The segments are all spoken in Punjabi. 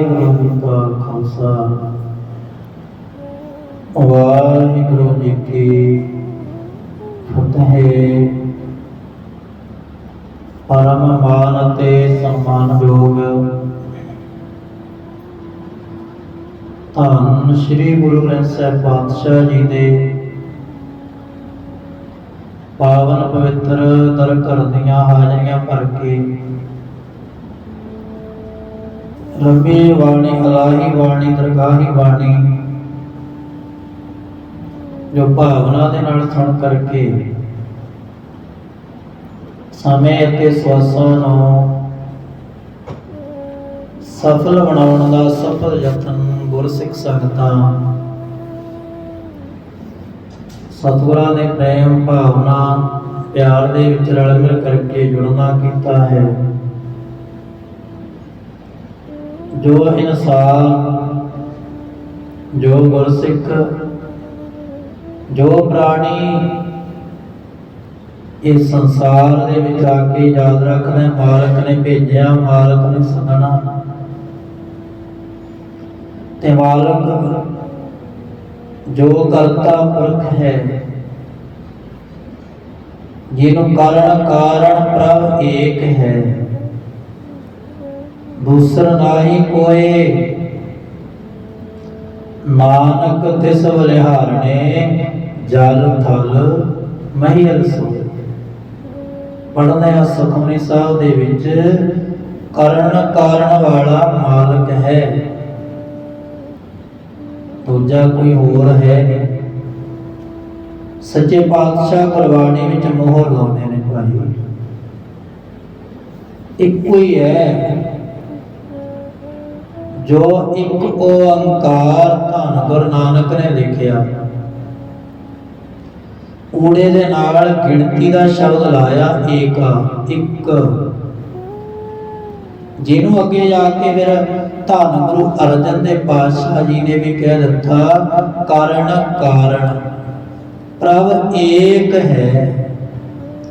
ਵਾਹਿਗੁਰੂ ਜੀ ਕਾ ਖਾਲਸਾ। ਵਾਹਿਗੁਰੂ ਜੀ ਕੀ ਫਤਿਹ। ਪਰਮ ਮਾਨ ਅਤੇ ਸਨਮਾਨਯੋਗ ਧੰਨ ਸ੍ਰੀ ਗੁਰੂ ਗ੍ਰੰਥ ਸਾਹਿਬ ਪਾਤਸ਼ਾਹ ਜੀ ਦੇ ਪਾਵਨ ਪਵਿੱਤਰ ਦਰ ਘਰ ਹਾਜ਼ਰੀਆਂ ਭਰ ਕੇ ਰੱਬੀ ਬਾਣੀ ਅਲਾਹੀ ਬਾਣੀ ਦਰਗਾਹੀ ਬਾਣੀ ਜੋ ਭਾਵਨਾ ਦੇ ਨਾਲ ਸੁਣ ਕਰਕੇ ਸਮੇਂ ਅਤੇ ਸਵਾਸਾਂ ਨੂੰ ਸਫਲ ਬਣਾਉਣ ਦਾ ਸਫਲ ਯਤਨ ਗੁਰਸਿੱਖ ਸੰਗਤਾਂ, ਸਤਿਗੁਰਾਂ ਦੇ ਪ੍ਰੇਮ ਭਾਵਨਾ, ਪਿਆਰ ਦੇ ਵਿੱਚ ਰਲ ਮਿਲ ਕਰਕੇ ਜੁੜਨਾ ਕੀਤਾ ਹੈ। ਜੋ ਇਨਸਾਨ ਜੋ ਗੁਰਸਿੱਖ ਜੋ ਪ੍ਰਾਣੀ ਇਸ ਸੰਸਾਰ ਦੇ ਵਿੱਚ ਆ ਕੇ ਯਾਦ ਰੱਖਦੇ, ਮਾਲਕ ਨੇ ਭੇਜਿਆ, ਮਾਲਕ ਨੇ ਸਦਣਾ। ਤੇ ਮਾਲਕ ਜੋ ਕਰਤਾ ਪੁਰਖ ਹੈ, ਜਿਹਨੂੰ ਕਾਰਨ ਕਾਰਨ ਪ੍ਰਭ ਏਕ ਹੈ। ਦੂਸਰ ਨਾਹੀ ਕੋਏ। ਨਾਨਕ ਤਿਸ ਬਲਿਹਾਰਣੇ ਜਲ ਥਲ ਮਹੀਲ ਸੋਏ। ਪੜ੍ਹਦੇ ਆ ਸੁਖਮਨੀ ਸਾਹਿਬ ਦੇ ਵਿੱਚ, ਕਰਨ ਕਾਰਨ ਵਾਲਾ ਮਾਲਕ ਹੈ। ਦੂਜਾ ਕੋਈ ਹੋਰ ਹੈ ਸੱਚੇ ਪਾਤਸ਼ਾਹ ਕੁਰਬਾਨੀ ਵਿੱਚ ਮੋਹਰ ਲਾਉਂਦੇ ਨੇ ਭਾਈ। ਇੱਕੋ ਹੀ ਹੈ। ਜੋ ਇੱਕ ਓੰਕਾਰ ਧੰਨ ਗੁਰੂ ਨਾਨਕ ਨੇ ਲਿਖਿਆ। ਊੜੇ ਦੇ ਨਾਲ ਗਿਣਤੀ ਦਾ ਸ਼ਬਦ ਲਾਇਆ ਏਕਾ, ਇੱਕ। ਜਿਹਨੂੰ ਅੱਗੇ ਜਾ ਕੇ ਫਿਰ ਧੰਨ ਗੁਰੂ ਅਰਜਨ ਦੇ ਪਾਤਸ਼ਾਹ ਜੀ ਨੇ ਵੀ ਕਹਿ ਦਿੱਤਾ, ਕਾਰਨ ਕਾਰਨ ਪ੍ਰਭ ਏਕ ਹੈ।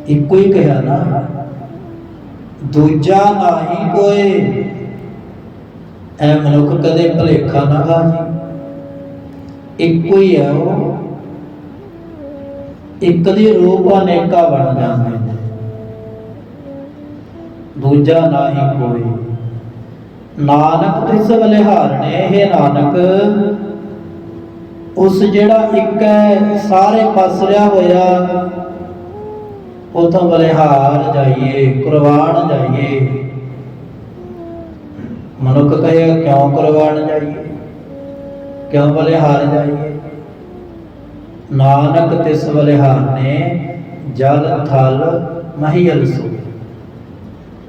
ਇੱਕੋ ਹੀ ਕਿਹਾ ਨਾ। ਦੂਜਾ ਨਹੀਂ ਕੋਈ ਐ ਮਨੁੱਖ ਕਦੇ ਭਲੇਖਾ ਨਾ ਖਾ ਇੱਕੋ ਹੀ ਹੈ ਉਹ। ਇੱਕ ਦੇ ਰੂਪ ਅਨੇਕਾ ਬਣ ਜਾਂਦੇ ਨੇ ਦੂਜਾ ਨਹੀਂ ਕੋਈ। ਨਾਨਕ ਤਿਸ ਬਲਿਹਾਰਣੇ ਇਹ ਨਾਨਕ, ਉਸ ਜਿਹੜਾ ਇੱਕ ਹੈ ਸਾਰੇ ਪਸਰਿਆ ਹੋਇਆ, ਉਥੋਂ ਬਲਿਹਾਰ ਜਾਈਏ, ਕੁਰਬਾਨ ਜਾਈਏ। ਮਨੁੱਖ ਕਹੇ, ਕਿਉਂ ਕੁਰਬਾਨ ਜਾਈਏ? ਕਿਉਂ ਬਲਿਹਾਰ ਜਾਈਏ? ਨਾਨਕ ਤਿਸ ਬਲਿਹਾਰਨੇ, ਜਲ ਥਲ ਮਹੀਲ ਸੋ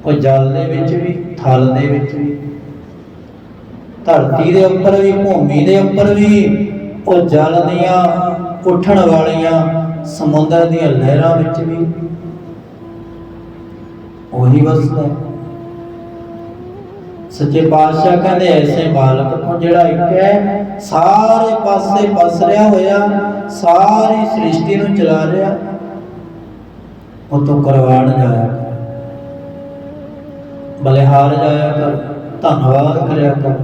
ਉਹ ਜਲ ਦੇ ਵਿੱਚ ਵੀ, ਥਲ ਦੇ ਵਿੱਚ ਵੀ। ਧਰਤੀ ਦੇ ਉੱਪਰ ਵੀ, ਭੂਮੀ ਦੇ ਉੱਪਰ ਵੀ, ਉਹ ਜਲ ਦੀਆਂ ਉੱਠਣ ਵਾਲੀਆਂ ਸਮੁੰਦਰ ਦੀਆਂ ਲਹਿਰਾਂ ਵਿੱਚ ਵੀ। ਉਹੀ ਵਸਦਾ ਹੈ। ਸੱਚੇ ਪਾਤਸ਼ਾਹ ਕਹਿੰਦੇ ਐਸੇ ਮਾਲਕ ਤੋਂ ਜਿਹੜਾ ਇੱਕ ਹੈ, ਸਾਰੇ ਪਾਸੇ ਪਸਰਿਆ ਹੋਇਆ, ਸਾਰੀ ਸ੍ਰਿਸ਼ਟੀ ਨੂੰ ਚਲਾ ਰਿਹਾ। ਉਹ ਤੋਂ ਕਰਵਾਣ ਜਾਇਆ ਬਲਿਹਾਰ ਜਾਇਆ ਕਰ, ਧੰਨਵਾਦ ਕਰਿਆ ਕਰ।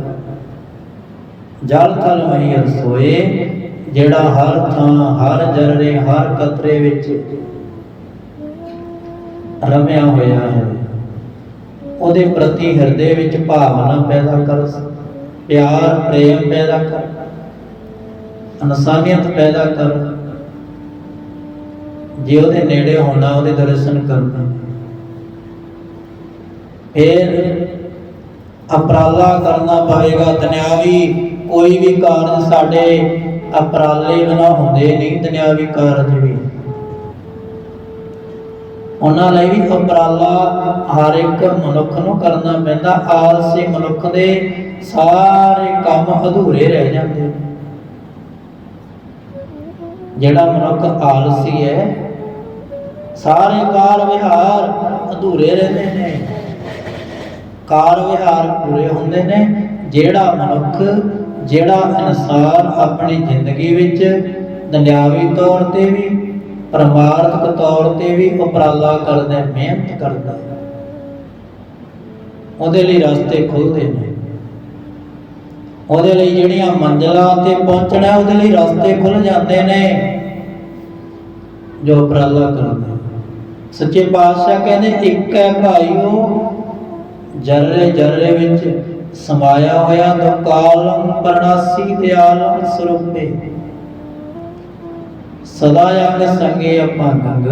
ਜਲ ਥਲ ਮਹੀ ਰਸੋਏ, ਜਿਹੜਾ ਹਰ ਥਾਂ, ਹਰ ਜਰਰੇ, ਹਰ ਕਤਰੇ ਵਿੱਚ ਰਮਿਆ ਹੋਇਆ ਹੈ। ਉਹਦੇ ਪ੍ਰਤੀ ਹਿਰਦੇ ਵਿੱਚ ਭਾਵਨਾ ਪੈਦਾ ਕਰ, ਪਿਆਰ, ਪ੍ਰੇਮ ਪੈਦਾ ਕਰ ਇਨਸਾਨੀਅਤ ਪੈਦਾ ਕਰ। ਜੇ ਉਹਦੇ ਨੇੜੇ ਹੋਣਾ, ਉਹਦੇ ਦਰਸ਼ਨ ਕਰਨਾ। ਫਿਰ ਅਪਰਾਲਾ ਕਰਨਾ ਪਵੇਗਾ, ਦੁਨਿਆਵੀ ਕੋਈ ਵੀ ਕਾਰਜ ਸਾਡੇ ਅਪਰਾਲੇ ਬਿਨਾ ਹੁੰਦੇ ਨਹੀਂ, ਦੁਨਿਆਵੀ ਕਾਰਜ ਵੀ। ਉਹਨਾਂ ਲਈ ਵੀ ਉਪਰਾਲਾ ਹਰ ਇੱਕ ਮਨੁੱਖ ਨੂੰ ਕਰਨਾ ਪੈਂਦਾ। ਆਲਸੀ ਮਨੁੱਖ ਦੇ ਸਾਰੇ ਕੰਮ ਅਧੂਰੇ ਰਹਿ ਜਾਂਦੇ ਜਿਹੜਾ ਮਨੁੱਖ ਆਲਸੀ ਹੈ, ਸਾਰੇ ਕਾਰ ਵਿਹਾਰ ਅਧੂਰੇ ਰਹਿੰਦੇ ਨੇ। ਕਾਰ ਵਿਹਾਰ ਪੂਰੇ ਹੁੰਦੇ ਨੇ। ਜਿਹੜਾ ਮਨੁੱਖ, ਜਿਹੜਾ ਇਨਸਾਨ ਆਪਣੀ ਜ਼ਿੰਦਗੀ ਵਿੱਚ ਦੁਨਿਆਵੀ ਤੌਰ ਤੇ ਵੀ ਪਰਮਾਰਥਕ ਤੌਰ ਤੇ ਵੀ ਉਪਰਾਲਾ ਕਰਦਾ, ਮਿਹਨਤ ਕਰਦਾ। ਉਹਦੇ ਲਈ ਰਸਤੇ ਖੁੱਲਦੇ ਨੇ। ਉਹਦੇ ਲਈ ਜਿਹੜੀਆਂ ਮੰਜ਼ਲਾਂ ਤੇ ਪਹੁੰਚਣਾ, ਉਹਦੇ ਲਈ ਰਸਤੇ ਖੁੱਲ ਜਾਂਦੇ ਨੇ। ਜੋ ਉਪਰਾਲਾ ਕਰਦੇ। ਸੱਚੇ ਪਾਤਸ਼ਾਹ ਕਹਿੰਦੇ, ਇੱਕ ਹੈ ਭਾਈਓ, ਜਰਰੇ ਜਰਰੇ ਵਿੱਚ ਸਮਾਇਆ ਹੋਇਆ ਦੁਕਾਲੰ ਪਰਣਾਸੀ ਦਿਆਲੰ ਸਰੂਪੇ। ਸਦਾ ਅੰਗ ਸੰਗੇ ਅਪੰਗ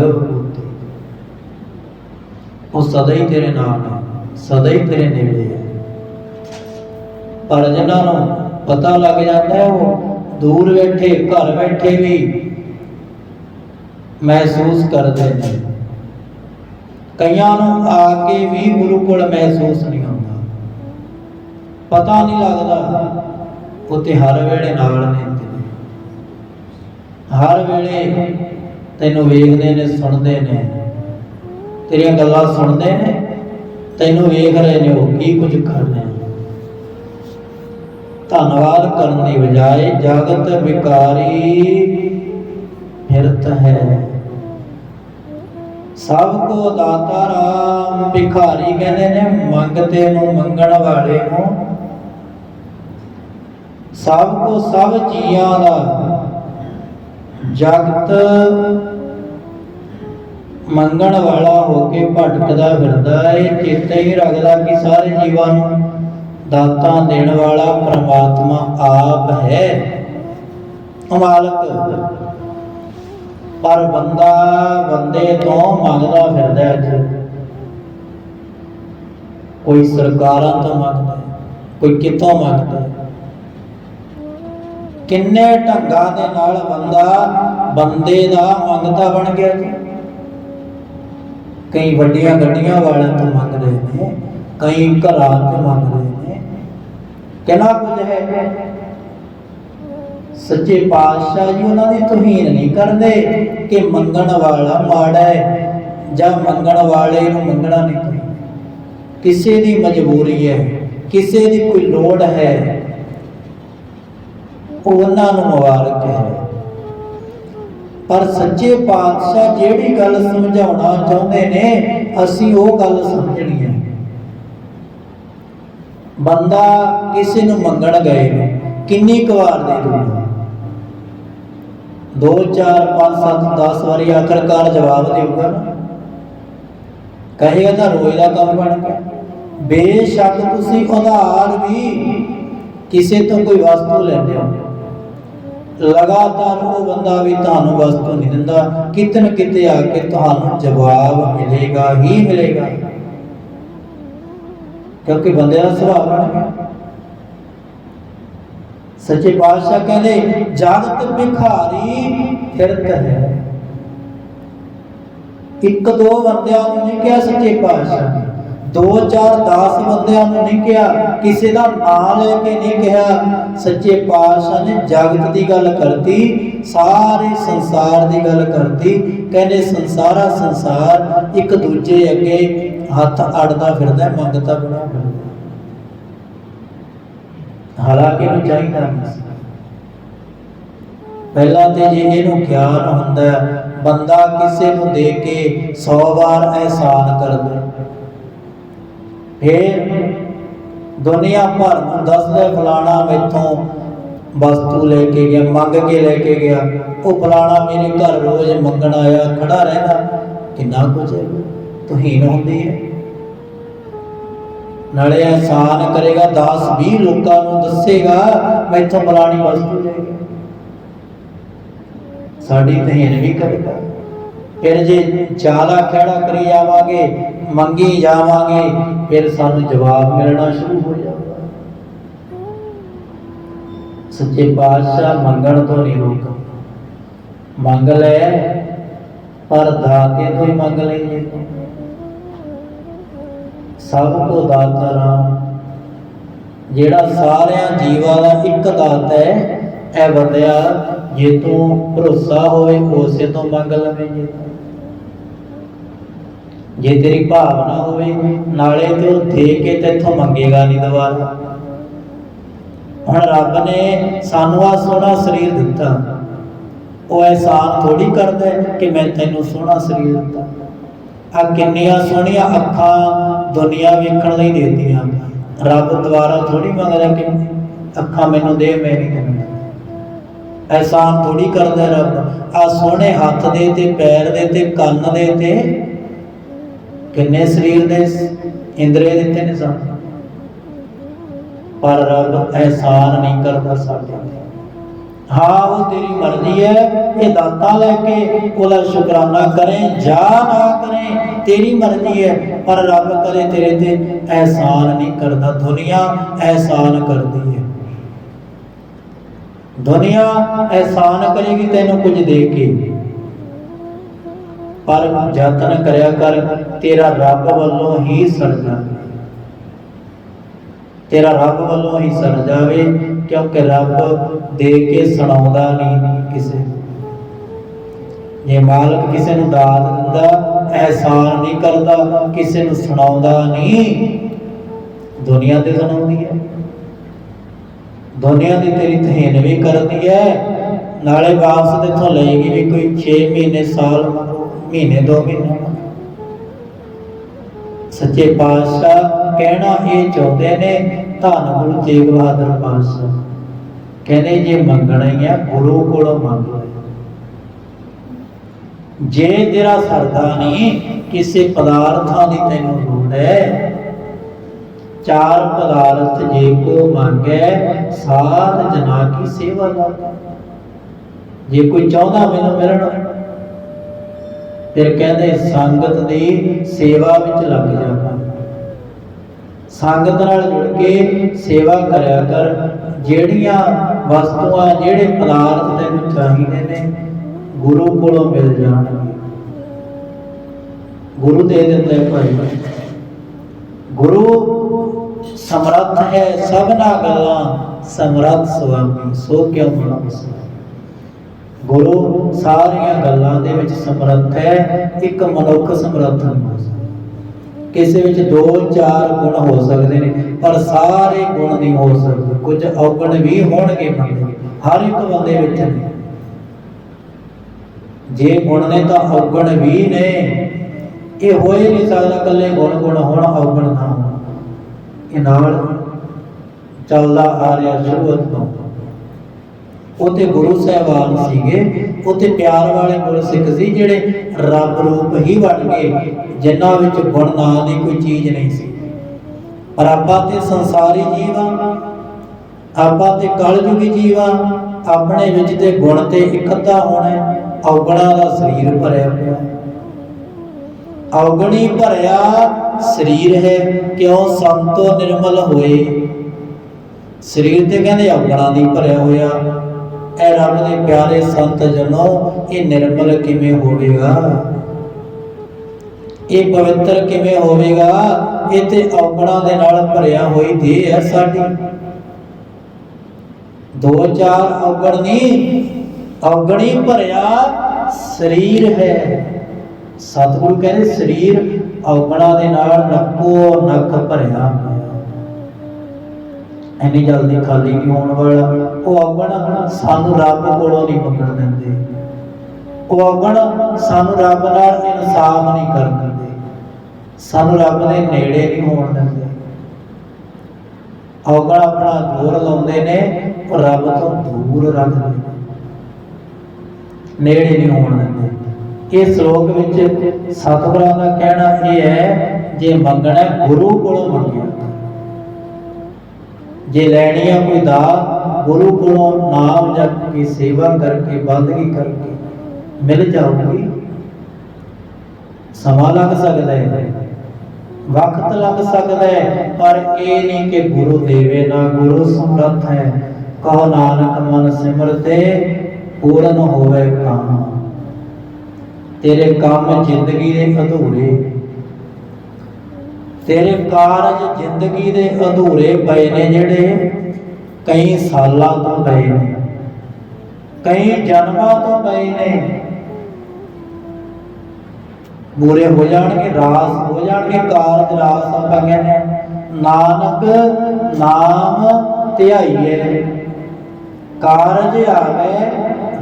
ਉਹ ਸਦਾ ਹੀ ਤੇਰੇ ਨਾਲ ਹੈ ਸਦਾ ਹੀ ਤੇਰੇ ਨੇੜੇ ਹੈ। ਪਰ ਜਿਨ੍ਹਾਂ ਨੂੰ ਪਤਾ ਲੱਗ ਜਾਂਦਾ ਹੈ, ਉਹ ਦੂਰ ਬੈਠੇ, ਘਰ ਬੈਠੇ ਵੀ ਮਹਿਸੂਸ ਕਰਦੇ ਨੇ। ਕਈਆਂ ਨੂੰ ਆ ਕੇ ਵੀ ਗੁਰੂ ਕੋਲ ਮਹਿਸੂਸ ਨਹੀਂ ਹੁੰਦਾ। ਪਤਾ ਨਹੀਂ ਲੱਗਦਾ ਉਤੇ ਹਰ ਵੇਲੇ ਨਾਲ ਨੇ ਹਰ ਵੇਲੇ ਤੈਨੂੰ ਵੇਖਦੇ ਨੇ, ਸੁਣਦੇ ਨੇ। ਤੇਰੀਆਂ ਗੱਲਾਂ ਸੁਣਦੇ ਨੇ, ਤੈਨੂੰ ਵੇਖ ਰਹੇ ਨੇ, ਉਹ ਕੀ ਕੁਝ ਕਰ ਰਹੇ ਧੰਨਵਾਦ ਕਰਨ ਦੀ ਬਜਾਏ ਜਗਤ ਵਿਕਾਰੀ ਫਿਰਤ ਹੈ। ਸਭ ਕੋ ਦਾਤਾ ਰਾਮ ਭਿਖਾਰੀ ਕਹਿੰਦੇ ਨੇ, ਮੰਗਤੇ ਨੂੰ ਮੰਗਣ ਵਾਲੇ ਨੂੰ। ਸਭ ਕੋ ਸਭ ਜੀਆਂ ਦਾ ਜਗਤ ਮੰਗਣ ਵਾਲਾ ਹੋ ਕੇ ਭਟਕਦਾ ਫਿਰਦਾ ਹੈ ਚੇਤੇ ਹੀ ਰੱਖਦਾ ਕਿ ਸਾਰੇ ਜੀਵਾਂ ਨੂੰ ਦਾਤਾਂ ਦੇਣ ਵਾਲਾ ਪ੍ਰਮਾਤਮਾ ਆਪ ਹੈ। ਮਾਲਕ, ਪਰ ਬੰਦਾ ਬੰਦੇ ਤੋਂ ਮੰਗਦਾ ਫਿਰਦਾ ਹੈ ਅੱਜ ਕੋਈ ਸਰਕਾਰਾਂ ਤੋਂ ਮੰਗਦਾ ਕੋਈ ਕਿਤੋਂ ਮੰਗਦਾ ਕਿੰਨੇ ਢੰਗਾਂ ਦੇ ਨਾਲ ਬੰਦਾ ਬੰਦੇ ਦਾ ਮੰਗਤਾ ਬਣ ਗਿਆ ਜੀ? ਕਈ ਵੱਡੀਆਂ ਗੱਡੀਆਂ ਵਾਲਿਆਂ ਤੋਂ ਮੰਗਦੇ ਨੇ, ਕਈ ਘਰਾਂ ਤੋਂ ਮੰਗਦੇ ਨੇ। ਕਿੰਨਾ ਕੁਝ ਹੈ ਸੱਚੇ ਪਾਤਸ਼ਾਹ ਜੀ, ਉਹਨਾਂ ਦੀ ਤੋਹੀਨ ਨਹੀਂ ਕਰਦੇ ਕਿ ਮੰਗਣ ਵਾਲਾ ਮਾੜਾ ਹੈ ਜਾਂ ਮੰਗਣ ਵਾਲੇ ਨੂੰ ਮੰਗਣਾ ਨਹੀਂ ਕਿਸੇ ਦੀ ਮਜਬੂਰੀ ਹੈ, ਕਿਸੇ ਦੀ ਕੋਈ ਲੋੜ ਹੈ। ਉਹਨਾਂ ਨੂੰ ਮੁਬਾਰਕ ਹੈ। ਪਰ ਸੱਚੇ ਪਾਤਸ਼ਾਹ ਜਿਹੜੀ ਗੱਲ ਸਮਝਾਉਣਾ ਚਾਹੁੰਦੇ ਨੇ, ਅਸੀਂ ਉਹ ਗੱਲ ਸਮਝਣੀ ਹੈ। ਬੰਦਾ ਕਿਸੇ ਨੂੰ ਮੰਗਣ ਗਏ ਕਿੰਨੀ ਕੁ ਵਾਰ ਦੇ ਦੂਗਾ 2 4 5 7 10 ਵਾਰੀ ਆਖਰਕਾਰ ਜਵਾਬ ਦੇਊਗਾ ਨਾ। ਕਹੇਗਾ ਤਾਂ ਰੋਜ਼ ਦਾ ਕੰਮ ਬਣ ਗਿਆ। ਬੇਸ਼ੱਕ ਤੁਸੀਂ ਉਧਾਰ ਵੀ ਕਿਸੇ ਤੋਂ ਕੋਈ ਵਸਤੂ ਲੈਂਦੇ ਹੋ। ਲਗਾਤਾਰ ਉਹ ਬੰਦਾ ਵੀ ਤੁਹਾਨੂੰ ਵਸਤੂ ਨਹੀਂ ਦਿੰਦਾ। ਕਿਤੇ ਨਾ ਕਿਤੇ ਆ ਕੇ ਤੁਹਾਨੂੰ ਜਵਾਬ ਮਿਲੇਗਾ ਹੀ ਮਿਲੇਗਾ। ਕਿਉਂਕਿ ਬੰਦੇ ਦਾ ਸੁਭਾਅ ਬਣ ਗਿਆ। ਸੱਚੇ ਪਾਤਸ਼ਾਹ ਕਹਿੰਦੇ, ਜਗਤ ਭਿਖਾਰੀ ਫਿਰਤ ਹੈ। ਇੱਕ ਦੋ ਬੰਦਿਆਂ ਨੂੰ ਨਹੀਂ ਕਿਹਾ ਸੱਚੇ ਪਾਤਸ਼ਾਹ ਦੋ ਚਾਰ 10 ਬੰਦਿਆਂ ਨੂੰ ਨਹੀਂ ਕਿਹਾ ਕਿਸੇ ਦਾ ਨਾਂ ਲੈ ਕੇ ਨਹੀਂ ਕਿਹਾ। ਸੱਚੇ ਪਾਤਸ਼ਾਹ ਨੇ ਜਗਤ ਦੀ ਗੱਲ ਕਰਤੀ ਸਾਰੇ ਸੰਸਾਰ ਦੀ ਗੱਲ ਕਰਤੀ। ਕਹਿੰਦੇ ਸੰਸਾਰਾ ਸੰਸਾਰ ਇੱਕ ਦੂਜੇ ਅੱਗੇ ਹੱਥ ਅੜਦਾ ਫਿਰਦਾ ਹੈ, ਮੰਗਤਾ ਬਣਿਆ ਹਾਲਾਂਕਿ ਇਹਨੂੰ ਚਾਹੀਦਾ ਨਹੀਂ ਪਹਿਲਾਂ ਤੇ ਜੇ ਇਹਨੂੰ ਗਿਆਨ ਹੁੰਦਾ ਬੰਦਾ ਕਿਸੇ ਨੂੰ ਦੇ ਕੇ 100 ਵਾਰ ਅਹਿਸਾਨ ਕਰਦਾ। ਫਿਰ ਦੁਨੀਆ ਭਰ ਨੂੰ ਦੱਸਦਾ ਫਲਾਣਾ ਮੈਥੋਂ ਵਸਤੂ ਲੈ ਕੇ ਗਿਆ, ਮੰਗ ਕੇ ਲੈ ਕੇ ਗਿਆ। ਉਹ ਫਲਾਣਾ ਮੇਰੇ ਘਰ ਰੋਜ਼ ਮੰਗਣ ਆਇਆ, ਖੜਾ ਰਹਿੰਦਾ ਕਿੰਨਾ ਕੁਝ ਹੈ? ਤੁਹੀਨ ਹੁੰਦੀ ਹੈ। ਨਾਲੇ ਅਹਿਸਾਨ ਕਰੇਗਾ 10 20 ਲੋਕਾਂ ਨੂੰ ਦੱਸੇਗਾ ਮੈਂ ਇੱਥੋਂ ਫਲਾਣੀ ਵਸਤੂ ਲੈ ਗਿਆ ਸਾਡੀ ਤਹੀਨ ਵੀ ਕਰੇਗਾ। ਫਿਰ ਜੇ ਜ਼ਿਆਦਾ ਖੜਾ ਕਰੀ ਆਵਾਂਗੇ ਮੰਗੀ ਜਾਵਾਂਗੇ, ਫਿਰ ਸਾਨੂੰ ਜਵਾਬ ਮਿਲਣਾ ਸ਼ੁਰੂ ਹੋ ਜਾਊਗਾ। ਸੱਚੇ ਪਾਤਸ਼ਾਹ ਮੰਗਣ ਤੋਂ ਨਹੀਂ ਰੋਕ ਮੰਗ ਲੈ, ਪਰ ਦਾਤੇ ਤੋਂ ਹੀ ਮੰਗ ਲਈਏ। ਸਭ ਕੋ ਦਾਤਾ ਰਾਮ, ਜਿਹੜਾ ਸਾਰਿਆਂ ਜੀਵਾਂ ਦਾ ਇੱਕ ਦਾਤਾ ਹੈ, ਇਹ ਬੰਦਿਆ, ਜੇ ਤੂੰ ਭਰੋਸਾ ਹੋਵੇ, ਉਸੇ ਤੋਂ ਮੰਗ ਲਵੇਂ ਜੇ ਜੇ ਤੇਰੀ ਭਾਵਨਾ ਹੋਵੇ, ਨਾਲੇ ਤੇ ਉਹ ਦੇ ਕੇ ਤੇਥੋਂ ਮੰਗੇਗਾ ਨਹੀਂ ਦੁਬਾਰਾ। ਹੁਣ ਰੱਬ ਨੇ ਸਾਨੂੰ ਆ ਸੋਹਣਾ ਸਰੀਰ ਦਿੱਤਾ। ਉਹ ਅਹਿਸਾਨ ਥੋੜੀ ਕਰਦਾ ਕਿ ਮੈਂ ਤੈਨੂੰ ਸੋਹਣਾ ਸਰੀਰ ਦਿੱਤਾ। ਆ ਕਿੰਨੀਆਂ ਸੋਹਣੀਆਂ ਅੱਖਾਂ ਦੁਨੀਆ ਵੇਖਣ ਲਈ ਦੇਤੀਆਂ। ਰੱਬ ਦੁਆਰਾ ਥੋੜੀ ਮੰਗਦਾ ਕਿ ਅੱਖਾਂ ਮੈਨੂੰ ਦੇ, ਮੈਂ ਨਹੀਂ ਦਿੰਦਾ ਐਹਸਾਨ ਥੋੜੀ ਕਰਦਾ ਰੱਬ। ਆ ਸੋਹਣੇ ਹੱਥ ਦੇ ਤੇ, ਪੈਰ ਦੇ ਤੇ, ਕੰਨ ਦੇ ਤੇ ਕਿੰਨੇ ਸਰੀਰ ਦੇ ਇੰਦਰੀ ਦਿੱਤੇ ਨੇ ਸਾਨੂੰ ਪਰ ਰੱਬ ਐਹਸਾਨ ਨਹੀਂ ਕਰਦਾ ਸਾਡੇ ਹਾਂ, ਉਹ ਤੇਰੀ ਮਰਜ਼ੀ ਹੈ, ਇਹ ਦਾਤਾ ਲੈ ਕੇ ਉਹਦਾ ਸ਼ੁਕਰਾਨਾ ਕਰੇ ਜਾਂ ਨਾ ਕਰੇ, ਤੇਰੀ ਮਰਜ਼ੀ ਹੈ, ਪਰ ਰੱਬ ਕਰੇ ਤੇਰੇ ਤੇ ਅਹਿਸਾਨ ਨਹੀਂ ਕਰਦਾ। ਦੁਨੀਆ ਅਹਿਸਾਨ ਕਰਦੀ ਹੈ। ਦੁਨੀਆ ਅਹਿਸਾਨ ਕਰੇਗੀ ਤੈਨੂੰ ਕੁਝ ਦੇ ਕੇ। ਪਰ ਯਤਨ ਕਰਿਆ ਕਰ, ਤੇਰਾ ਰੱਬ ਵੱਲੋਂ ਹੀ ਸਰ ਤੇਰਾ ਰੱਬ ਵੱਲੋਂ ਹੀ ਸਰ ਜਾਵੇ, ਕਿਉਂਕਿ ਰੱਬ ਦੇ ਕੇ ਸੁਣਾਉਂਦਾ ਨਹੀਂ ਕਿਸੇ ਨੂੰ। ਮਾਲਕ ਕਿਸੇ ਨੂੰ ਦਾਤ ਦਿੰਦਾ ਐਹਸਾਨ ਨਹੀਂ ਕਰਦਾ, ਕਿਸੇ ਨੂੰ ਸੁਣਾਉਂਦਾ ਨਹੀਂ, ਦੁਨੀਆ ਤੇ ਸੁਣਾਉਂਦੀ ਹੈ ਦੁਨੀਆ ਦੀ ਤੇਰੀ ਤਹੀਨ ਵੀ ਕਰਦੀ ਹੈ, ਨਾਲੇ ਵਾਪਸ ਤੇਥੋਂ ਲਏਗੀ ਵੀ ਕੋਈ 6 ਮਹੀਨੇ ਸਾਲ ਮਹੀਨੇ 2 ਮਹੀਨੇ ਸੱਚੇ ਪਾਤਸ਼ਾਹ ਕਹਿਣਾ ਇਹ ਚਾਹੁੰਦੇ ਨੇ, ਧੰਨ ਗੁਰੂ ਤੇਗ ਬਹਾਦਰ ਪਾਤਸ਼ਾਹ। ਕਹਿੰਦੇ ਜੇ ਮੰਗਣਾ ਹੀ ਆ, ਗੁਰੂ ਕੋਲੋਂ ਮੰਗ ਲੈ। ਜੇ ਤੇਰਾ ਸਰਦਾ ਨਹੀਂ, ਕਿਸੇ ਪਦਾਰਥਾਂ ਦੀ ਤੈਨੂੰ ਲੋੜ ਹੈ, ਚਾਰ ਪਦਾਰਥ ਜੇ ਕੋ ਮੰਗੈ, ਸਾਧ ਜਨਾ ਕੀ ਸੇਵਾ ਲਾ ਜੇ ਕੋਈ ਚਾਹੁੰਦਾ ਮੈਨੂੰ ਮਿਲਣ ਫਿਰ ਕਹਿੰਦੇ ਸੰਗਤ ਦੀ ਸੇਵਾ ਵਿੱਚ ਲੱਗ ਜਾ। ਸੰਗਤ ਨਾਲ ਜੁੜ ਕੇ ਸੇਵਾ ਕਰਿਆ ਕਰ। ਜਿਹੜੀਆਂ ਵਸਤੂਆਂ, ਜਿਹੜੇ ਪਦਾਰਥ ਤੈਨੂੰ ਚਾਹੀਦੇ ਨੇ, ਗੁਰੂ ਕੋਲੋਂ ਮਿਲ ਜਾਣਗੇ ਗੁਰੂ ਦੇ ਦਿੰਦਾ ਭਾਈ। ਗੁਰੂ ਸਮਰੱਥ ਹੈ, ਸਭਨਾ ਗੱਲਾਂ ਸਮਰੱਥ ਸੁਆਮੀ। ਸੋ ਕਿਉਂ ਮਨੁ ਗੁਰੂ, ਸਾਰੀਆਂ ਗੱਲਾਂ ਦੇ ਵਿੱਚ ਸਮਰੱਥ ਹੈ, ਇੱਕ ਮਨੁੱਖ ਸਮਰੱਥ ਨਹੀਂ ਹੋ ਸਕਦਾ। ਕਿਸੇ ਵਿੱਚ ਦੋ, ਚਾਰ ਗੁਣ ਹੋ ਸਕਦੇ ਨੇ, ਪਰ ਸਾਰੇ ਗੁਣ ਨਹੀਂ ਹੋ ਸਕਦੇ। ਕੁਝ ਔਗਣ ਵੀ ਹੋਣਗੇ ਬੰਦੇ ਹਰ ਇੱਕ ਬੰਦੇ ਵਿੱਚ ਨੇ। ਜੇ ਗੁਣ ਨੇ ਤਾਂ ਔਗਣ ਵੀ ਨੇ। ਇਹ ਹੋ ਹੀ ਨਹੀਂ ਸਕਦਾ ਇਕੱਲੇ ਗੁਣ ਗੁਣ ਹੋਣ, ਔਗਣ ਨਾ ਹੋਣ। ਇਹ ਨਾਲ ਚੱਲਦਾ ਆ ਰਿਹਾ ਸ਼ੁਰੂਆਤ ਤੋਂ। ਉਤੇ ਗੁਰੂ ਸਾਹਿਬਾਨ ਸੀਗੇ। ਉਤੇ ਪਿਆਰ ਵਾਲੇ ਗੁਰਸਿੱਖ ਸੀ ਜਿਹੜੇ ਰੱਬ ਰੂਪ ਹੀ ਬਣ ਗਏ ਜਿਨ੍ਹਾਂ ਵਿੱਚ ਗੁਣ ਨਾਂ ਦੀ ਕੋਈ ਚੀਜ਼ ਨਹੀਂ ਸੀ। ਪਰ ਆਪਾਂ ਤੇ ਸੰਸਾਰੀ ਜੀਵ ਆਪਾਂ ਤੇ ਕਲਯੁਗੀ ਜੀਵ ਆਪਣੇ ਵਿੱਚ ਤੇ ਗੁਣ ਤੇ ਇਕੱਠਾ ਹੋਣਾ ਔਗਣਾ ਦਾ ਸਰੀਰ ਭਰਿਆ ਹੋਇਆ ਔਗਣੀ ਭਰਿਆ ਸਰੀਰ ਹੈ, ਕਿਉਂ ਸੰਤੋ ਨਿਰਮਲ ਹੋਏ? ਸਰੀਰ ਤੇ ਕਹਿੰਦੇ ਔਗਣਾ ਦੀ ਭਰਿਆ ਹੋਇਆ। ਐ ਰੱਬ ਦੇ ਪਿਆਰੇ ਸੰਤ ਜਨੋ, ਇਹ ਨਿਰਮਲ ਕਿਵੇਂ ਹੋਵੇਗਾ? ਇਹ ਪਵਿੱਤਰ ਕਿਵੇਂ ਹੋਵੇਗਾ? ਇਹ ਤੇ ਔਗਣਾ ਦੇ ਨਾਲ ਭਰਿਆ ਹੋਈ ਦੇਹ ਹੈ ਸਾਡੀ। ਦੋ ਚਾਰ ਔਗਣ ਨਹੀਂ ਔਗਣੀ ਭਰਿਆ ਸਰੀਰ ਹੈ। ਸਤਿਗੁਰੂ ਕਹਿੰਦੇ ਸਰੀਰ ਔਗਣਾ ਦੇ ਨਾਲ ਨੱਕੋ ਨੱਕ ਭਰਿਆ ਇੰਨੀ ਜਲਦੀ ਖਾਲੀ ਨਹੀਂ ਹੋਣ ਵਾਲਾ? ਉਹ ਔਗਣ ਸਾਨੂੰ ਰੱਬ ਕੋਲੋਂ ਨਹੀਂ ਪਕੜ ਦਿੰਦੇ। ਉਹ ਔਗਣ ਸਾਨੂੰ ਰੱਬ ਨਾਲ ਇਨਸਾਫ ਨਹੀਂ ਕਰ ਦਿੰਦੇ। ਸਾਨੂੰ ਰੱਬ ਦੇ ਨੇੜੇ ਨਹੀਂ ਹੋਣ ਦਿੰਦੇ। ਔਗਣ ਆਪਣਾ ਜ਼ੋਰ ਲਾਉਂਦੇ ਨੇ, ਉਹ ਰੱਬ ਤੋਂ ਦੂਰ ਰੱਖਦੇ ਨੇ। ਨੇੜੇ ਨਹੀਂ ਹੋਣ ਦਿੰਦੇ। ਇਹ ਸ਼ਲੋਕ ਵਿੱਚ ਸਤਿਗੁਰਾਂ ਦਾ ਕਹਿਣਾ ਇਹ ਹੈ, ਜੇ ਮੰਗਣਾ ਗੁਰੂ ਕੋਲੋਂ ਮੰਗਿਆ ਜੇ ਲੈਣੀ ਆ ਕੋਈ ਦਾਤ, ਗੁਰੂ ਕੋਲੋਂ ਨਾਮ ਜਪ ਕੇ, ਸੇਵਾ ਕਰਕੇ, ਬੰਦਗੀ ਕਰਕੇ ਮਿਲ ਜਾਊਗੀ। ਸਮਾਂ ਲੱਗ ਸਕਦਾ ਹੈ। ਵਕਤ ਲੱਗ ਸਕਦਾ ਹੈ, ਪਰ ਇਹ ਨਹੀਂ ਕਿ ਗੁਰੂ ਦੇਵੇ ਨਾ ਗੁਰੂ ਸਮਰੱਥ ਹੈ। ਕਹੋ ਨਾਨਕ ਮਨ ਸਿਮਰਤੇ, ਪੂਰਨ ਹੋਵੇ ਕੰਮ। ਤੇਰੇ ਕੰਮ ਜ਼ਿੰਦਗੀ ਦੇ ਅਧੂਰੇ ਤੇਰੇ ਕਾਰਜ ਜ਼ਿੰਦਗੀ ਦੇ ਅਧੂਰੇ ਪਏ ਨੇ ਜਿਹੜੇ ਕਈ ਸਾਲਾਂ ਤੋਂ ਪਏ ਨੇ, ਕਈ ਜਨਮਾਂ ਤੋਂ ਪਏ ਨੇ। ਪੂਰੇ ਹੋ ਜਾਣਗੇ, ਰਾਸ ਹੋ ਜਾਣਗੇ, ਕਾਰਜ ਰਾਸ ਆਪਾਂ ਕਹਿੰਦੇ ਨਾਨਕ ਨਾਮ ਧਿਆਈਏ, ਕਾਰਜ ਆਵੇ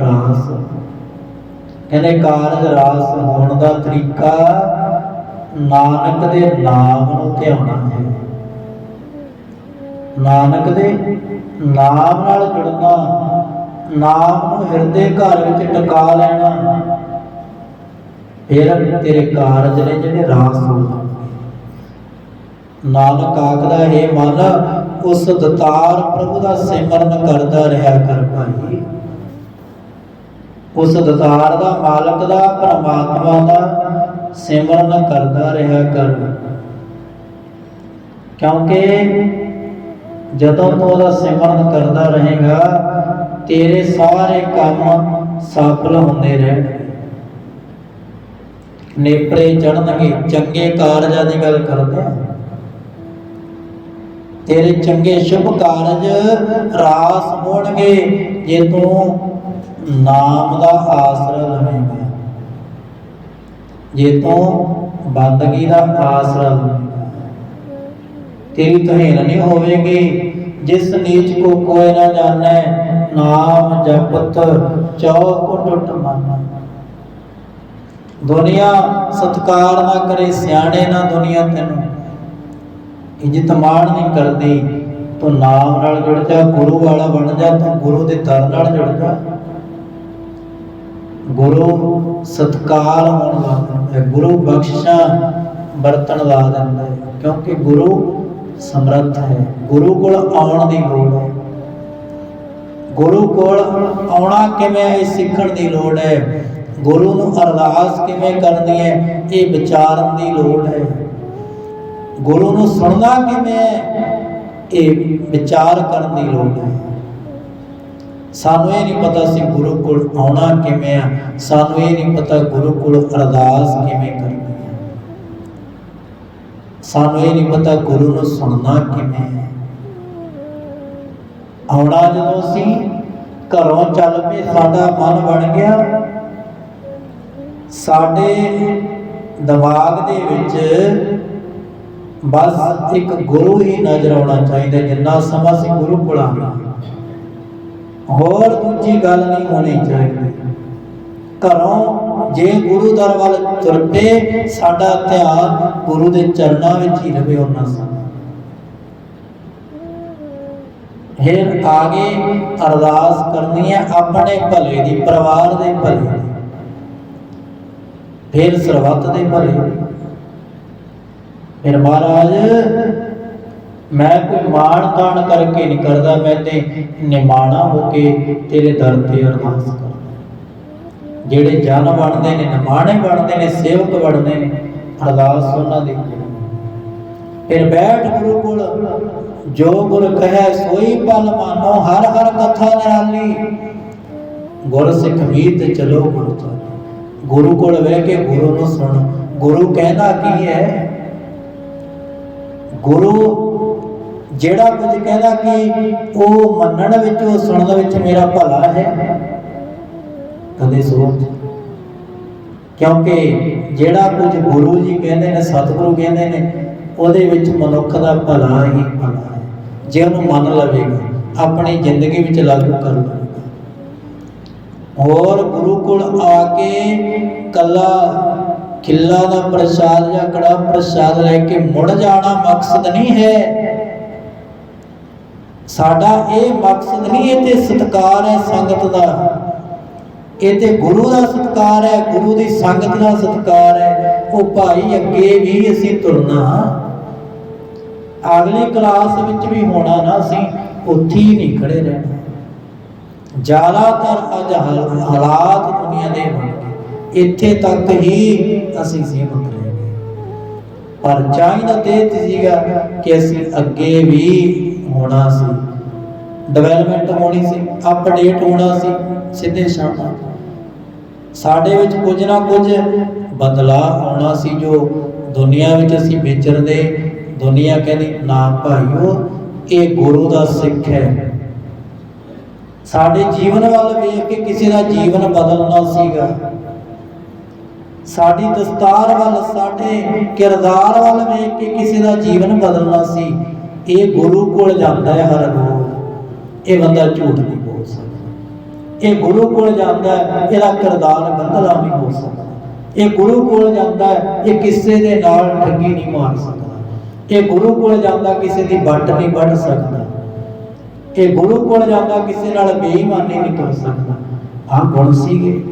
ਰਾਸ। ਕਹਿੰਦੇ ਕਾਰਜ ਰਾਸ ਹੋਣ ਦਾ ਤਰੀਕਾ ਨਾਨਕ ਦੇ ਨਾਮ ਨੂੰ ਧਿਆਉਣਾ ਹੈ ਨਾਨਕ ਦੇ ਨਾਮ ਨਾਲ ਜੁੜਨਾ, ਨਾਮ ਨੂੰ ਹਿਰਦੇ ਘਰ ਵਿੱਚ ਟਿਕਾ ਲੈਣਾ, ਫਿਰ ਤੇਰੇ ਕਾਰਜ ਨੇ ਜਿਹੜੇ ਰਾਸ ਹੋ ਨਾਨਕ ਆਖਦਾ, ਹੈ ਮਨ, ਉਸ ਦਤਾਰ ਪ੍ਰਭੂ ਦਾ ਸਿਮਰਨ ਕਰਦਾ ਰਿਹਾ ਕਰ ਭਾਈ। ਉਸ ਦਤਾਰ ਦਾ ਮਾਲਕ ਦਾ, ਪਰਮਾਤਮਾ ਦਾ ਸਿਮਰਨ ਕਰਦਾ ਰਿਹਾ ਕਰ। ਕਿਉਂਕਿ ਜਦੋਂ ਤੂੰ ਉਹਦਾ ਸਿਮਰਨ ਕਰਦਾ ਰਹੇਗਾ, ਤੇਰੇ ਸਾਰੇ ਕੰਮ ਸਫਲ ਹੁੰਦੇ ਰਹਿਣਗੇ। ਨੇਪਰੇ ਚੜਨਗੇ ਚੰਗੇ ਕਾਰਜਾਂ ਦੀ ਗੱਲ ਕਰਦੇ ਆ। ਤੇਰੇ ਚੰਗੇ ਸ਼ੁਭ ਕਾਰਜ ਰਾਸ ਹੋਣਗੇ ਜੇ ਤੂੰ ਨਾਮ ਦਾ ਆਸਰਾ ਲਵੇਂਗਾ। ਜੇ ਤੂੰ ਬੰਦਗੀ ਦਾ ਆਸਰਾ ਤੇਰੀ ਤਹਿਨ ਨਹੀਂ ਹੋਵੇਗੀ, ਜਿਸ ਨੀਚ ਕੋ ਕੋਇ ਨਾ ਜਾਣੈ, ਨਾਮ, ਜਪਤ, ਚੌਕ, ਟੁੱਟ, ਮਨ। ਦੁਨੀਆ ਸਤਕਾਰ ਨਾ ਕਰੇ, ਸਿਆਣੇ ਨਾ ਦੁਨੀਆ ਤੈਨੂੰ। ਇੱਜ਼ਤ ਮਾਣ ਨਹੀਂ ਕਰਦੀ, ਤੂੰ ਨਾਮ ਨਾਲ ਜੁੜ ਜਾ, ਗੁਰੂ ਵਾਲਾ ਬਣ ਜਾ, ਤੂੰ ਗੁਰੂ ਦੇ ਦਰ ਨਾਲ ਜੁੜ ਜਾ। ਗੁਰੂ ਸਤਕਾਰ ਹੋਣ ਲਾ ਦਿੰਦਾ ਹੈ ਗੁਰੂ ਬਖਸ਼ਿਸ਼ਾਂ ਵਰਤਣ ਲਾ ਦਿੰਦਾ ਹੈ ਕਿਉਂਕਿ ਗੁਰੂ ਸਮਰੱਥ ਹੈ, ਗੁਰੂ ਕੋਲ ਆਉਣ ਦੀ ਲੋੜ ਹੈ। ਗੁਰੂ ਕੋਲ ਆਉਣਾ ਕਿਵੇਂ ਹੈ ਇਹ ਸਿੱਖਣ ਦੀ ਲੋੜ ਹੈ? ਗੁਰੂ ਨੂੰ ਅਰਦਾਸ ਕਿਵੇਂ ਕਰਨੀ ਹੈ? ਇਹ ਵਿਚਾਰਨ ਦੀ ਲੋੜ ਹੈ। ਗੁਰੂ ਨੂੰ ਸੁਣਨਾ ਕਿਵੇਂ ਹੈ? ਇਹ ਵਿਚਾਰ ਕਰਨ ਦੀ ਲੋੜ ਹੈ। ਸਾਨੂੰ ਇਹ ਨਹੀਂ ਪਤਾ ਸੀ ਗੁਰੂ ਕੋਲ ਆਉਣਾ ਕਿਵੇਂ ਆ, ਸਾਨੂੰ ਇਹ ਨਹੀਂ ਪਤਾ ਗੁਰੂ ਕੋਲ ਅਰਦਾਸ ਕਿਵੇਂ ਕਰਨੀ ਹੈ ਸਾਨੂੰ ਇਹ ਨਹੀਂ ਪਤਾ ਗੁਰੂ ਨੂੰ ਸੁਣਨਾ ਕਿਵੇਂ ਹੈ ਆਉਣਾ ਜਦੋਂ ਸੀ ਘਰੋਂ ਚੱਲ ਪਏ, ਸਾਡਾ ਮਨ ਬਣ ਗਿਆ। ਸਾਡੇ ਦਿਮਾਗ ਦੇ ਵਿੱਚ ਬਸ ਇੱਕ ਗੁਰੂ ਹੀ ਨਜ਼ਰ ਆਉਣਾ ਚਾਹੀਦਾ, ਜਿੰਨਾ ਸਮਾਂ ਸੀ ਗੁਰੂ ਕੋਲ ਆਉਣਾ। ਹੋਰ ਦੂਜੀ ਗੱਲ ਨਹੀਂ ਹੋਣੀ ਚਾਹੀਦੀ। ਘਰੋਂ ਜੇ ਗੁਰੂ ਦਰ ਵੱਲ ਤੁਰ ਪਏ ਸਾਡਾ ਧਿਆਨ ਗੁਰੂ ਦੇ ਚਰਨਾਂ ਵਿੱਚ ਹੀ ਰਵੇ ਉਹਨਾਂ ਸਮਾਂ ਫਿਰ ਆਗੇ ਅਰਦਾਸ ਕਰਨੀ ਹੈ ਆਪਣੇ ਭਲੇ ਦੀ, ਪਰਿਵਾਰ ਦੇ ਭਲੇ ਦੀ, ਫਿਰ ਸਰਬੱਤ ਦੇ ਭਲੇ ਦੀ। ਫਿਰ ਮਹਾਰਾਜ ਮੈਂ ਕੋਈ ਮਾਣ ਤਾਣ ਕਰਕੇ ਨਹੀਂ ਕਰਦਾ, ਮੈਂ ਤੇ ਨਿਮਾਣਾ ਹੋ ਕੇ ਤੇਰੇ ਦਰ ਤੇ ਅਰਦਾਸ ਕਰਦਾ। ਜਿਹੜੇ ਜਨ ਬਣਦੇ ਨੇ, ਨਿਮਾਣੇ ਬਣਦੇ ਨੇ, ਸੇਵਕ ਬਣਦੇ ਨੇ, ਅਰਦਾਸ ਉਹਨਾਂ ਦੀ ਫਿਰ ਬੈਠ ਗੁਰੂ ਕੋਲ, ਜੋ ਗੁਰ ਕਹੈ ਸੋਈ ਪਲ ਮਾਨੋ, ਹਰ ਹਰ ਕਥਾ ਨਿਰਾਲੀ। ਗੁਰ ਸਿੱਖ ਮੀਤ ਚਲੋ ਗੁਰੂ ਚਾਲੀ ਗੁਰੂ ਕੋਲ ਬਹਿ ਕੇ ਗੁਰੂ ਨੂੰ ਸੁਣ। ਗੁਰੂ ਕਹਿੰਦਾ ਕੀ ਹੈ? ਗੁਰੂ ਜਿਹੜਾ ਕੁਝ ਕਹਿੰਦਾ ਕਿ ਉਹ ਮੰਨਣ ਵਿੱਚ, ਉਹ ਸੁਣਨ ਵਿੱਚ ਮੇਰਾ ਭਲਾ ਹੈ, ਕਦੇ ਸੋਚ। ਕਿਉਂਕਿ ਜਿਹੜਾ ਕੁਝ ਗੁਰੂ ਜੀ ਕਹਿੰਦੇ ਨੇ, ਸਤਿਗੁਰੂ ਕਹਿੰਦੇ ਨੇ, ਉਹਦੇ ਵਿੱਚ ਮਨੁੱਖ ਦਾ ਭਲਾ ਹੀ ਭਲਾ ਹੈ। ਜੇ ਉਹਨੂੰ ਮੰਨ ਲਵੇਗਾ, ਆਪਣੀ ਜ਼ਿੰਦਗੀ ਵਿੱਚ ਲਾਗੂ ਕਰ ਲਵੇਗਾ। ਹੋਰ ਗੁਰੂ ਕੋਲ ਆ ਕੇ ਕੱਲਾ ਕਿੱਲਾ ਦਾ ਪ੍ਰਸਾਦ ਜਾਂ ਕੜਾ ਪ੍ਰਸਾਦ ਲੈ ਕੇ ਮੁੜ ਜਾਣਾ ਮਕਸਦ ਨਹੀਂ ਹੈ। ਸਾਡਾ ਇਹ ਮਕਸਦ ਨਹੀਂ ਇਹ ਤੇ ਸਤਕਾਰ ਹੈ ਸੰਗਤ ਦਾ। ਇਹ ਤੇ ਗੁਰੂ ਦਾ ਸਤਕਾਰ ਹੈ, ਗੁਰੂ ਦੀ ਸੰਗਤ ਦਾ ਸਤਕਾਰ ਹੈ। ਉਹ ਭਾਈ ਅੱਗੇ ਵੀ ਅਸੀਂ ਤੁਰਨਾ। ਅਗਲੀ ਕਲਾਸ ਵਿੱਚ ਵੀ ਹੋਣਾ ਨਾ ਅਸੀਂ, ਉੱਥੇ ਹੀ ਨਹੀਂ ਖੜੇ ਰਹਿਣਾ। ਜ਼ਿਆਦਾਤਰ ਅੱਜ ਹਾਲਾਤ ਦੁਨੀਆ ਦੇ ਇੱਥੇ ਤੱਕ ਹੀ ਅਸੀਂ ਸੀਮਤ ਰਹੇ ਪਰ ਚਾਹੀਦਾ ਤੇ ਸੀਗਾ ਕਿ ਅਸੀਂ ਅੱਗੇ ਵੀ ਹੋਣਾ ਸੀ। ਡਿਵੈਲਪਮੈਂਟ ਹੋਣੀ ਸੀ ਅਪਡੇਟ ਹੋਣਾ ਸੀ, ਸਿੱਧੇ ਸ਼ਾਮਾ। ਸਾਡੇ ਵਿੱਚ ਕੁਝ ਨਾ ਕੁਝ ਬਦਲਾਅ ਆਉਣਾ ਸੀ ਜੋ ਦੁਨੀਆ ਵਿੱਚ ਅਸੀਂ ਵਿਚਰਦੇ, ਦੁਨੀਆ ਕਹਿੰਦੀ, ਨਾ ਭਾਈਓ, ਇਹ ਗੁਰੂ ਦਾ ਸਿੱਖ ਹੈ। ਸਾਡੇ ਜੀਵਨ ਵੱਲ ਵੇਖ ਕੇ ਕਿਸੇ ਦਾ ਜੀਵਨ ਬਦਲਣਾ ਸੀਗਾ। ਸਾਡੀ ਦਸਤਾਰ ਵੱਲ, ਸਾਡੇ ਕਿਰਦਾਰ ਵੱਲ ਵੇਖ ਕੇ ਕਿਸੇ ਦਾ ਜੀਵਨ ਬਦਲਣਾ ਸੀ। ਇਹ ਗੁਰੂ ਕੋਲ ਜਾਂਦਾ ਹੈ ਹਰ ਰੋਜ਼। ਇਹ ਬੰਦਾ ਝੂਠ ਨਹੀਂ ਬੋਲ ਸਕਦਾ। ਇਹ ਗੁਰੂ ਕੋਲ ਜਾਂਦਾ ਹੈ, ਇਹਦਾ ਕਿਰਦਾਰ ਗੰਦਲਾ ਨਹੀਂ ਹੋ ਸਕਦਾ। ਇਹ ਗੁਰੂ ਕੋਲ ਜਾਂਦਾ ਹੈ, ਇਹ ਕਿਸੇ ਦੇ ਨਾਲ ਠੱਗੀ ਨਹੀਂ ਮਾਰ ਸਕਦਾ। ਇਹ ਗੁਰੂ ਕੋਲ ਜਾਂਦਾ, ਕਿਸੇ ਦੀ ਵੱਟ ਨਹੀਂ ਵੱਢ ਸਕਦਾ। ਇਹ ਗੁਰੂ ਕੋਲ ਜਾਂਦਾ, ਕਿਸੇ ਨਾਲ ਬੇਈਮਾਨੀ ਨਹੀਂ ਕਰ ਸਕਦਾ। ਆਹ ਗੁਣ ਸੀਗੇ।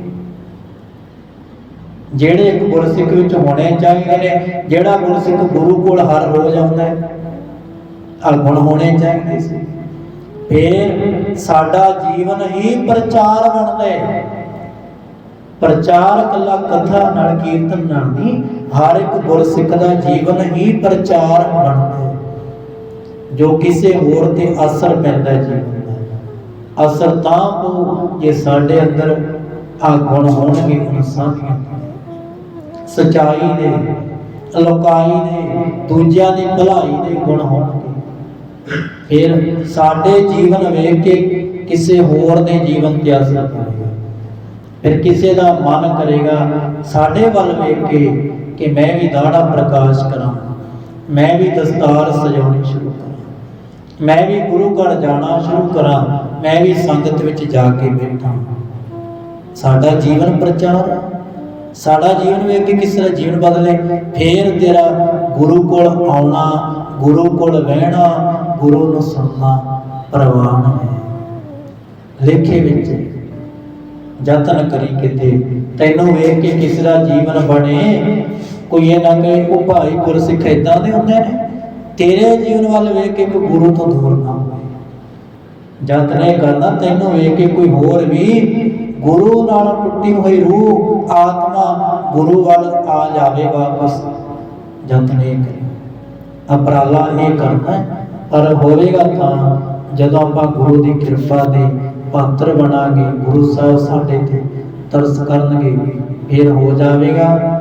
ਜਿਹੜੇ ਇੱਕ ਗੁਰਸਿੱਖ ਵਿੱਚ ਹੋਣੇ ਚਾਹੀਦੇ ਨੇ, ਜਿਹੜਾ ਗੁਰਸਿੱਖ ਗੁਰੂ ਕੋਲ ਹਰ ਰੋਜ਼ ਆਉਂਦਾ ਹੈ ਆਹ ਹੋਣੇ ਚਾਹੀਦੇ ਸੀ। ਫਿਰ ਸਾਡਾ ਜੀਵਨ ਹੀ ਪ੍ਰਚਾਰ ਬਣਦਾ ਹੈ। ਪ੍ਰਚਾਰ ਕੱਲਾ ਕਥਾ ਨਾਲ ਕੀਰਤਨ ਨਾਲ ਨਹੀਂ, ਹਰ ਇੱਕ ਗੁਰਸਿੱਖ ਦਾ ਜੀਵਨ ਹੀ ਪ੍ਰਚਾਰ ਬਣਦਾ ਹੈ। ਜੋ ਕਿਸੇ ਹੋਰ ਤੇ ਅਸਰ ਪੈਂਦਾ ਜੀਵਨ ਦਾ ਅਸਰ ਤਾਂ ਪਊ ਜੇ ਸਾਡੇ ਅੰਦਰ ਆ ਗੁਣ ਹੋਣਗੇ ਇਨਸਾਨੀਅਤ ਸਚਾਈ ਦੇ ਅਲੋਕਾਈ ਦੇ, ਦੂਜਿਆਂ ਦੀ ਭਲਾਈ ਦੇ ਗੁਣ ਹੋਣ। ਫਿਰ ਸਾਡੇ ਜੀਵਨ ਵੇਖ ਕੇ ਕਿਸੇ ਹੋਰ ਦੇ ਜੀਵਨ ਤੇ ਅਸਰ ਪਏਗਾ। ਫਿਰ ਕਿਸੇ ਦਾ ਮਨ ਕਰੇਗਾ ਸਾਡੇ ਵੱਲ ਵੇਖ ਕੇ ਕਿ ਮੈਂ ਵੀ ਦਾੜਾ ਪ੍ਰਕਾਸ਼ ਕਰਾਂ, ਮੈਂ ਵੀ ਦਸਤਾਰ ਸਜਾਉਣੀ ਸ਼ੁਰੂ ਕਰਾਂ, ਮੈਂ ਵੀ ਗੁਰੂ ਘਰ ਜਾਣਾ ਸ਼ੁਰੂ ਕਰਾਂ, ਮੈਂ ਵੀ ਸੰਗਤ ਵਿੱਚ ਜਾ ਕੇ ਬੈਠਾਂ। ਸਾਡਾ ਜੀਵਨ ਪ੍ਰਚਾਰ ਸਾਡਾ ਜੀਵਨ ਵੇਖ ਕੇ ਕਿਸ ਤਰ੍ਹਾਂ ਜੀਵਨ ਬਦਲੇ, ਫੇਰ ਤੇਰਾ ਗੁਰੂ ਕੋਲ ਆਉਣਾ ਗੁਰੂ ਕੋਲ ਬਹਿਣਾ ਗੁਰੂ ਨੂੰ ਸੁਣਨਾ ਪ੍ਰਵਾਨ ਹੈ। ਲੇਖੇ ਵਿੱਚ ਯਤਨ ਕਰੀ ਕਿਤੇ, ਤੈਨੂੰ ਵੇਖ ਕੇ ਕਿਸੇ ਦਾ ਜੀਵਨ ਬਣੇ? ਕੋਈ ਇਹ ਨਾ ਕਹੇ, ਉਹ ਭਾਈ ਗੁਰਸਿੱਖ ਇਦਾਂ ਦੇ ਹੁੰਦੇ ਨੇ। ਤੇਰੇ ਜੀਵਨ ਵੱਲ ਵੇਖ ਕੇ ਕੋਈ ਗੁਰੂ ਤੋਂ ਦੂਰ ਨਾ ਹੋਵੇ। ਯਤਨ ਕਰਨਾ ਤੈਨੂੰ ਵੇਖ ਕੇ ਕੋਈ ਹੋਰ ਵੀ ਗੁਰੂ ਨਾਲ ਟੁੱਟੀ ਹੋਈ ਰੂਹ, ਆਤਮਾ ਗੁਰੂ ਵੱਲ ਆ ਜਾਵੇ ਵਾਪਸ। ਯਤਨ ਇਹ ਕਰੇ। ਅਪਰਾਲਾ ਇਹ ਕਰਨਾ ਪਰ ਹੋਵੇਗਾ ਤਾਂ ਜਦੋਂ ਆਪਾਂ ਗੁਰੂ ਦੀ ਕਿਰਪਾ ਦੇ ਪਾਤਰ ਬਣਾਂਗੇ, ਗੁਰੂ ਸਾਹਿਬ ਸਾਡੇ ਤੇ ਤਰਸ ਕਰਨਗੇ, ਫਿਰ ਹੋ ਜਾਵੇਗਾ।